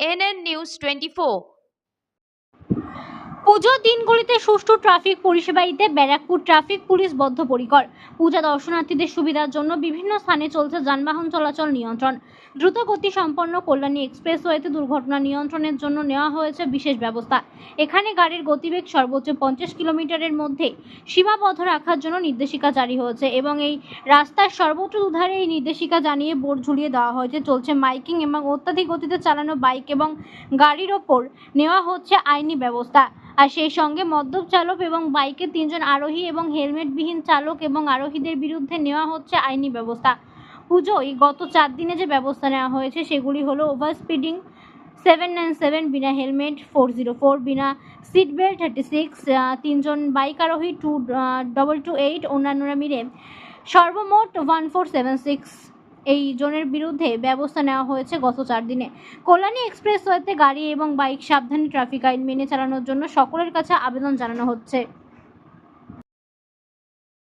NN News 24. পুজোর দিনগুলিতে সুষ্ঠু ট্রাফিক পরিষেবা দিতে ব্যারাকপুর ট্রাফিক পুলিশ বদ্ধপরিকর। পূজা দর্শনার্থীদের সুবিধার জন্য বিভিন্ন স্থানে চলছে যানবাহন চলাচল নিয়ন্ত্রণ। দ্রুত গতি সম্পন্ন কল্যাণী এক্সপ্রেসওয়েতে দুর্ঘটনা নিয়ন্ত্রণের জন্য নেওয়া হয়েছে বিশেষ ব্যবস্থা। এখানে গাড়ির গতিবেগ সর্বোচ্চ পঞ্চাশ কিলোমিটারের মধ্যে সীমাবদ্ধ রাখার জন্য নির্দেশিকা জারি হয়েছে এবং এই রাস্তার সর্বোচ্চ দুধারে এই নির্দেশিকা জানিয়ে বোর্ড ঝুলিয়ে দেওয়া হয়েছে। চলছে মাইকিং এবং অত্যাধিক গতিতে চালানো বাইক এবং গাড়ির ওপর নেওয়া হচ্ছে আইনি ব্যবস্থা। আর সেই সঙ্গে মদ্যপ চালক এবং বাইকে তিনজন আরোহী এবং হেলমেটবিহীন চালক এবং আরোহীদের বিরুদ্ধে নেওয়া হচ্ছে আইনি ব্যবস্থা। পুজোয় গত চার দিনে যে ব্যবস্থা নেওয়া হয়েছে, সেগুলি হলো over speeding seven nine seven, বিনা হেলমেট ফোর জিরো ফোর, বিনা সিট বেল্ট থার্টি সিক্স তিনজন বাইক আরোহী, টু ডবল টু এইট অন্যান্যরা মিলে সর্বমোট ওয়ান ফোর সেভেন সিক্স এই জনের বিরুদ্ধে ব্যবস্থা নেওয়া হয়েছে গত চার দিনে। কল্যাণী এক্সপ্রেসওয়েতে গাড়ি এবং বাইক সাবধানে ট্রাফিক আইন মেনে চালানোর জন্য সকলের কাছে আবেদন জানানো হচ্ছে।